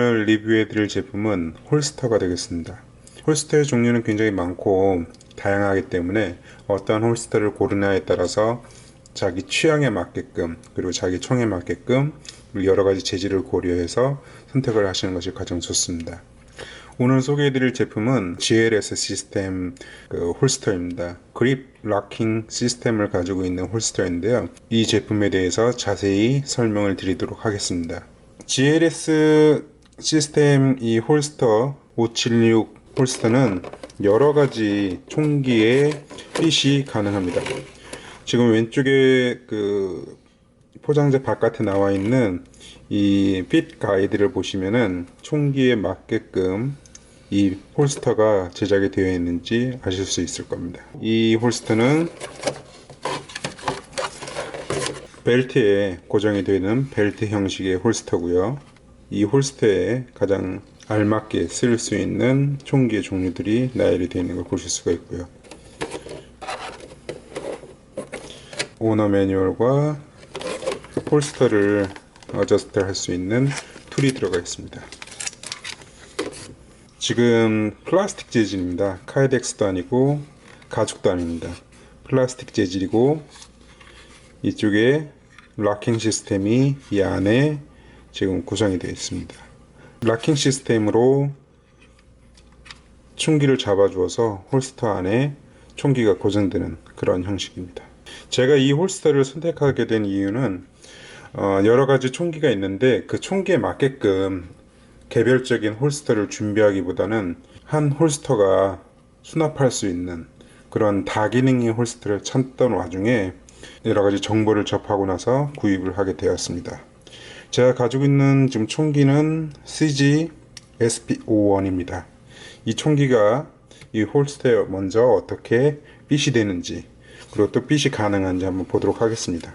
오늘 리뷰해 드릴 제품은 홀스터가 되겠습니다. 홀스터의 종류는 굉장히 많고 다양하기 때문에 어떤 홀스터를 고르냐에 따라서 자기 취향에 맞게끔 그리고 자기 총에 맞게끔 여러 가지 재질을 고려해서 선택을 하시는 것이 가장 좋습니다. 오늘 소개해드릴 제품은 GLS 시스템 그 홀스터입니다. 그립 락킹 시스템을 가지고 있는 홀스터인데요. 이 제품에 대해서 자세히 설명을 드리도록 하겠습니다. GLS 시스템 이 홀스터 576 홀스터는 여러 가지 총기에 핏이 가능합니다. 지금 왼쪽에 그 포장재 바깥에 나와 있는 이 핏 가이드를 보시면은 총기에 맞게끔 이 홀스터가 제작이 되어 있는지 아실 수 있을 겁니다. 이 홀스터는 벨트에 고정이 되는 벨트 형식의 홀스터고요. 이 홀스터에 가장 알맞게 쓸 수 있는 총기의 종류들이 나열이 되어 있는 걸 보실 수가 있고요. 오너 매뉴얼과 홀스터를 어저스트 할 수 있는 툴이 들어가 있습니다. 지금 플라스틱 재질입니다. 카이덱스도 아니고 가죽도 아닙니다. 플라스틱 재질이고 이쪽에 락킹 시스템이 이 안에 지금 구성이 되어 있습니다. 락킹 시스템으로 총기를 잡아주어서 홀스터 안에 총기가 고정되는 그런 형식입니다. 제가 이 홀스터를 선택하게 된 이유는 어, 여러 가지 총기가 있는데 그 총기에 맞게끔 개별적인 홀스터를 준비하기보다는 한 홀스터가 수납할 수 있는 그런 다기능의 홀스터를 찾던 와중에 여러 가지 정보를 접하고 나서 구입을 하게 되었습니다. 제가 가지고 있는 지금 총기는 CG SP51입니다. 이 총기가 이 홀스터에 먼저 어떻게 빗이 되는지 그리고 또 빗이 가능한지 한번 보도록 하겠습니다.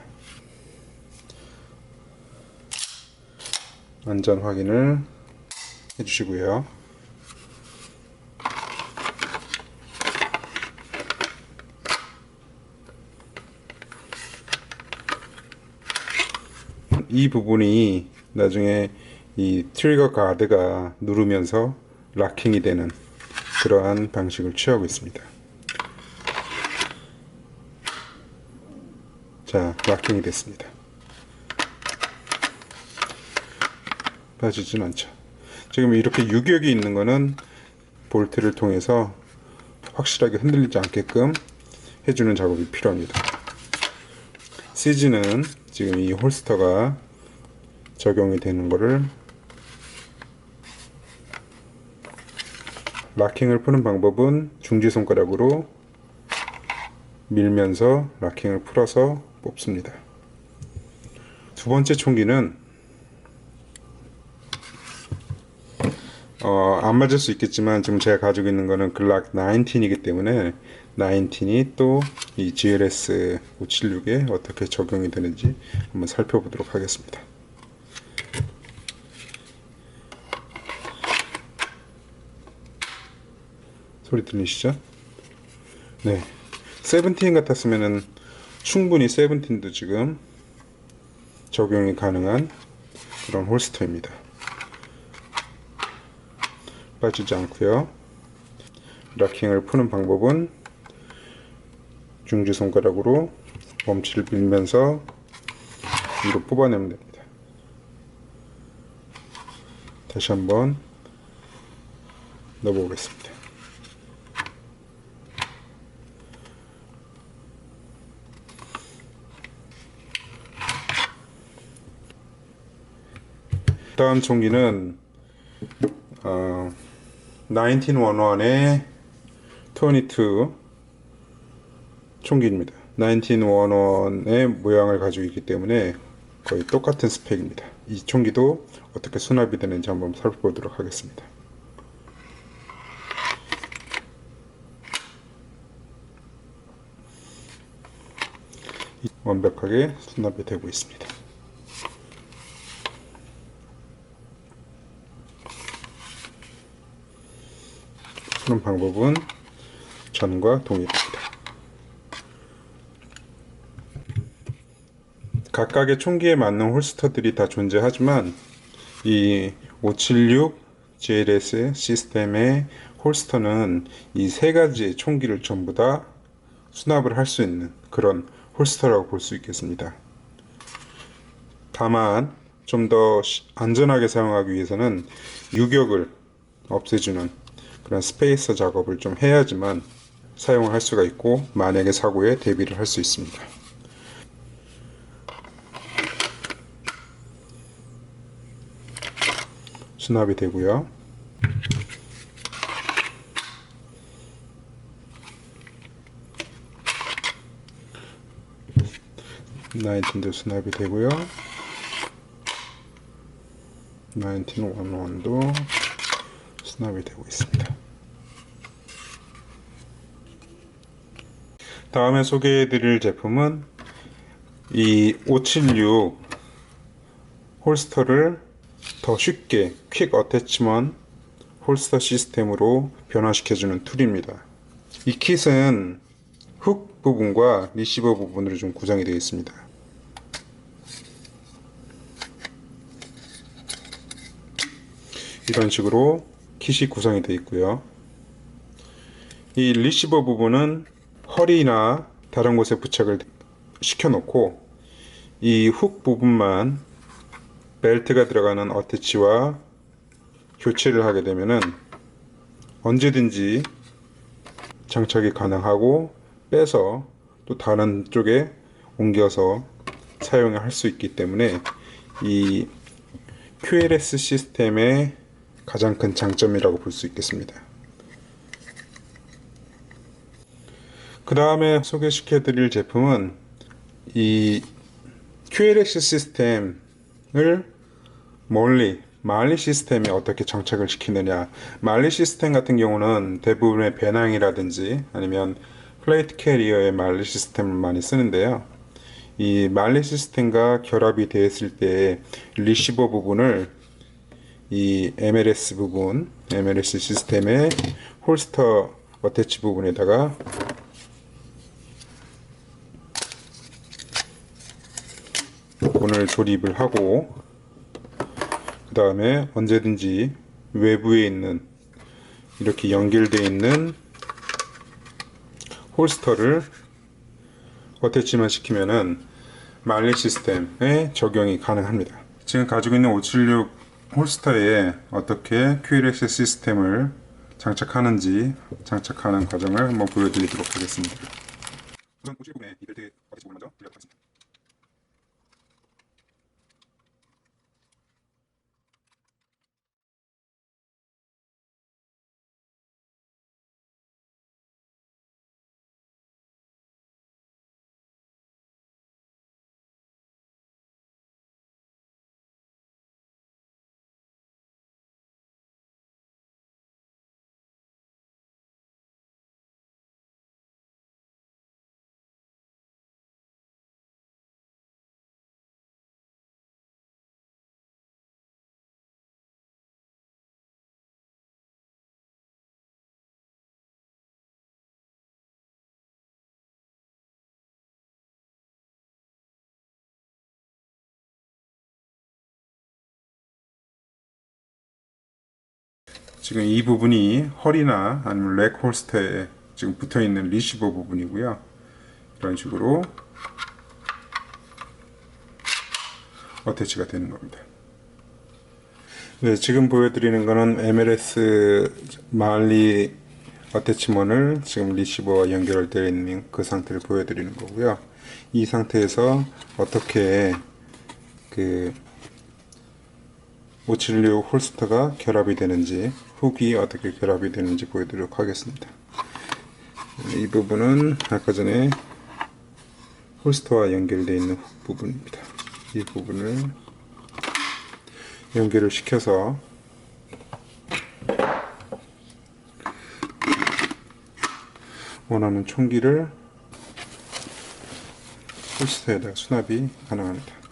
안전 확인을 해주시고요. 이 부분이 나중에 이 트리거 가드가 누르면서 락킹이 되는 그러한 방식을 취하고 있습니다. 자, 락킹이 됐습니다. 빠지진 않죠. 지금 이렇게 유격이 있는 거는 볼트를 통해서 확실하게 흔들리지 않게끔 해주는 작업이 필요합니다. 시즈는 지금 이 홀스터가 적용이 되는 거를 락킹을 푸는 방법은 중지 손가락으로 밀면서 락킹을 풀어서 뽑습니다. 두 번째 총기는 어, 안 맞을 수 있겠지만 지금 제가 가지고 있는 거는 글락 19이기 때문에 19이 또 이 GLS 576에 어떻게 적용이 되는지 한번 살펴보도록 하겠습니다. 소리 들리시죠? 네. 세븐틴 같았으면은 충분히 세븐틴도 지금 적용이 가능한 그런 홀스터입니다. 빠지지 않고요. 락킹을 푸는 방법은 중지 손가락으로 멈치를 밀면서 위로 뽑아내면 됩니다. 다시 한번 넣어보겠습니다. 다음 총기는 어, 1911의 22 총기입니다. 1911의 모양을 가지고 있기 때문에 거의 똑같은 스펙입니다. 이 총기도 어떻게 수납이 되는지 한번 살펴보도록 하겠습니다. 완벽하게 수납이 되고 있습니다. 푸는 방법은 전과 동일합니다. 각각의 총기에 맞는 홀스터들이 다 존재하지만 이 576 JLS 시스템의 홀스터는 이 세 가지 총기를 전부 다 수납을 할 수 있는 그런 홀스터라고 볼 수 있겠습니다. 다만 좀 더 안전하게 사용하기 위해서는 유격을 없애주는 그런 스페이서 작업을 좀 해야지만 사용을 할 수가 있고 만약에 사고에 대비를 할 수 있습니다. 수납이 되고요. 나인틴도 수납이 되고요. 나인틴 원원도 수납이 되고 있습니다. 다음에 소개해드릴 제품은 이 576 홀스터를 더 쉽게 퀵 어태치먼 홀스터 시스템으로 변화시켜주는 툴입니다. 이 킷은 훅 부분과 리시버 부분으로 좀 구성이 되어 있습니다. 이런 식으로 킷이 구성이 되어 있고요. 이 리시버 부분은 허리나 다른 곳에 부착을 시켜 놓고 이 훅 부분만 벨트가 들어가는 어태치와 교체를 하게 되면은 언제든지 장착이 가능하고 빼서 또 다른 쪽에 옮겨서 사용을 할수 있기 때문에 이 QLS 시스템의 가장 큰 장점이라고 볼 수 있겠습니다. 그 다음에 소개시켜 드릴 제품은 이 QLS 시스템을 멀리 말리 시스템에 어떻게 장착을 시키느냐 말리 시스템 같은 경우는 대부분의 배낭이라든지 아니면 플레이트 캐리어의 말리 시스템을 많이 쓰는데요 이 말리 시스템과 결합이 되었을 때 리시버 부분을 이 MLS 부분 MLS 시스템의 홀스터 어태치 부분에다가 부분을 조립을 하고 그 다음에 언제든지 외부에 있는 이렇게 연결되어 있는 홀스터를 어태치만 시키면은 말리 시스템에 적용이 가능합니다. 지금 가지고 있는 576 홀스터에 어떻게 QLX 시스템을 장착하는지 장착하는 과정을 한번 보여드리도록 하겠습니다. 우선 576분의 이 벨트 어태치 부분 먼저 돌려보도록 하겠습니다. 지금 이 부분이 허리나 아니면 렉 홀스터에 지금 붙어 있는 리시버 부분이고요. 이런 식으로 어태치가 되는 겁니다. 네, 지금 보여드리는 거는 MLS 말리 어태치먼을 지금 리시버와 연결할 때 있는 그 상태를 보여드리는 거고요. 이 상태에서 어떻게 그 576 홀스터가 결합이 되는지 훅이 어떻게 결합이 되는지 보여드리도록 하겠습니다. 이 부분은 아까 전에 홀스터와 연결되어 있는 훅 부분입니다. 이 부분을 연결을 시켜서 원하는 총기를 홀스터에다가 수납이 가능합니다.